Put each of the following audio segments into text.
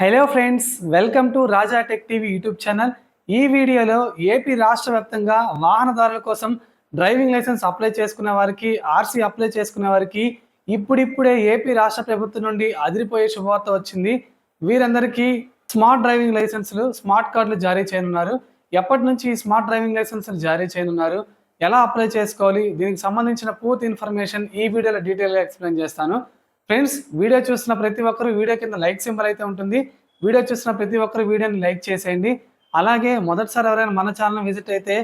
Hello friends welcome to Raja tech TV YouTube channel ఈ వీడియోలో AP రాష్ట్ర వ్యాప్తంగా వాహనదారుల కోసం డ్రైవింగ్ లైసెన్స్ అప్లై చేసుకున్న వారికి ఆర్సీ అప్లై చేసుకున్న వారికి ఇప్పుడిప్పుడే ఏపీ రాష్ట్ర ప్రభుత్వం నుండి అదిరిపోయే శుభవార్త వచ్చింది. వీరందరికీ స్మార్ట్ డ్రైవింగ్ లైసెన్సులు స్మార్ట్ కార్డులు జారీ చేయనున్నారు. ఎప్పటి నుంచి ఈ స్మార్ట్ డ్రైవింగ్ లైసెన్సులు జారీ చేయనున్నారు? ఎలా అప్లై చేసుకోవాలి? దీనికి సంబంధించిన పూర్తి ఇన్ఫర్మేషన్ ఈ వీడియోలో డీటెయిల్గా ఎక్స్ప్లెయిన్ చేస్తాను. ఫ్రెండ్స్ వీడియో చూసిన ప్రతి ఒక్కరు వీడియో కింద లైక్ సింబల్ అయితే ఉంటుంది. వీడియో చూసిన ప్రతి ఒక్కరు వీడియోని లైక్ చేసేయండి. అలాగే మొదటిసారి ఎవరైనా మన ఛానల్ విజిట్ అయితే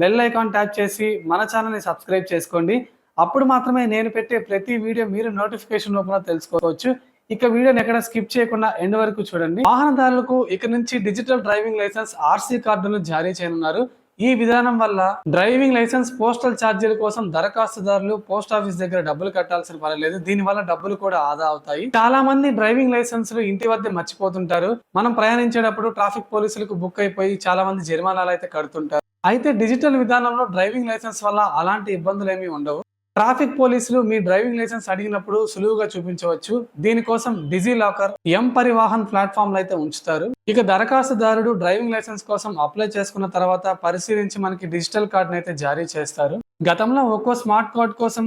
బెల్ ఐకాన్ ట్యాప్ చేసి మన ఛానల్ని సబ్స్క్రైబ్ చేసుకోండి. అప్పుడు మాత్రమే నేను పెట్టే ప్రతి వీడియో మీరు నోటిఫికేషన్ రూపంలో తెలుసుకోవచ్చు. ఇక వీడియోని ఎక్కడ స్కిప్ చేయకుండా ఎండ్ వరకు చూడండి. వాహనదారులకు ఇక నుంచి డిజిటల్ డ్రైవింగ్ లైసెన్స్ ఆర్సీ కార్డును జారీ చేయనున్నారు. ఈ విధానం వల్ల డ్రైవింగ్ లైసెన్స్ పోస్టల్ ఛార్జీల కోసం దరఖాస్తుదారులు పోస్ట్ ఆఫీస్ దగ్గర డబ్బులు కట్టాల్సిన పని లేదు. దీని వల్ల డబ్బులు కూడా ఆదా అవుతాయి. చాలా మంది డ్రైవింగ్ లైసెన్సులు ఇంటి వద్ద మర్చిపోతుంటారు. మనం ప్రయాణించేటప్పుడు ట్రాఫిక్ పోలీసులకు బుక్ అయిపోయి చాలా మంది జరిమానాలు అయితే కడుతుంటారు. అయితే డిజిటల్ విధానంలో డ్రైవింగ్ లైసెన్స్ వల్ల అలాంటి ఇబ్బందులు ఏమీ ఉండవు. ట్రాఫిక్ పోలీసులు మీ డ్రైవింగ్ లైసెన్స్ అడిగినప్పుడు సులువుగా చూపించవచ్చు. దీనికోసం DigiLocker M Parivahan platform అయితే ఉంచుతారు. ఇక దరఖాస్తుదారుడు డ్రైవింగ్ లైసెన్స్ కోసం అప్లై చేసుకున్న తర్వాత పరిశీలించి మనకి డిజిటల్ కార్డును అయితే జారీ చేస్తారు. గతంలో ఒక్కో స్మార్ట్ కార్డ్ కోసం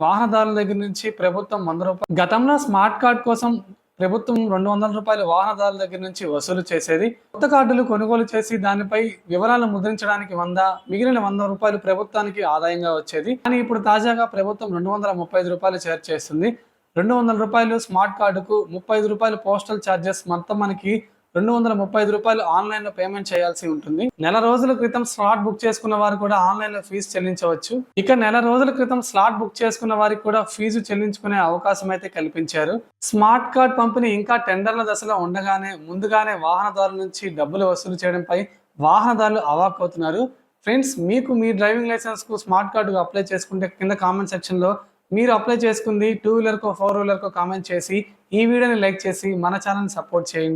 వాహనదారుల దగ్గర నుంచి ప్రభుత్వం వంద రూపాయలు గతంలో స్మార్ట్ కార్డ్ కోసం ప్రభుత్వం రెండు వందల రూపాయలు వాహనదారుల దగ్గర నుంచి వసూలు చేసేది. కొత్త కార్డులు కొనుగోలు చేసి దానిపై వివరాలు ముద్రించడానికి వంద మిగిలిన వంద రూపాయలు ప్రభుత్వానికి ఆదాయంగా వచ్చేది. కానీ ఇప్పుడు తాజాగా ప్రభుత్వం రెండు వందల ముప్పై ఐదు రూపాయలు చేర్చేస్తుంది చేస్తుంది. రెండు వందల రూపాయలు స్మార్ట్ కార్డుకు ముప్పై ఐదు రూపాయలు పోస్టల్ ఛార్జెస్ మొత్తం మనకి రెండు వందల ముప్పై ఐదు రూపాయలు ఆన్లైన్లో పేమెంట్ చేయాల్సి ఉంటుంది. నెల రోజుల క్రితం స్లాట్ బుక్ చేసుకున్న వారు కూడా ఆన్లైన్లో ఫీజు చెల్లించవచ్చు. ఇక నెల రోజుల క్రితం స్లాట్ బుక్ చేసుకున్న వారికి కూడా ఫీజు చెల్లించుకునే అవకాశం అయితే కల్పించారు. స్మార్ట్ కార్డ్ పంపిణీ ఇంకా టెండర్ల దశలో ఉండగానే ముందుగానే వాహనదారుల నుంచి డబ్బులు వసూలు చేయడంపై వాహనదారులు అవాక్కవుతున్నారు ఫ్రెండ్స్ మీకు మీ డ్రైవింగ్ లైసెన్స్కు స్మార్ట్ కార్డు అప్లై చేసుకుంటే కింద కామెంట్ సెక్షన్లో మీరు అప్లై చేసుకుంది టూ వీలర్కో ఫోర్ వీలర్కో కామెంట్ చేసి ఈ వీడియోని లైక్ చేసి మన ఛానల్ని సపోర్ట్ చేయండి.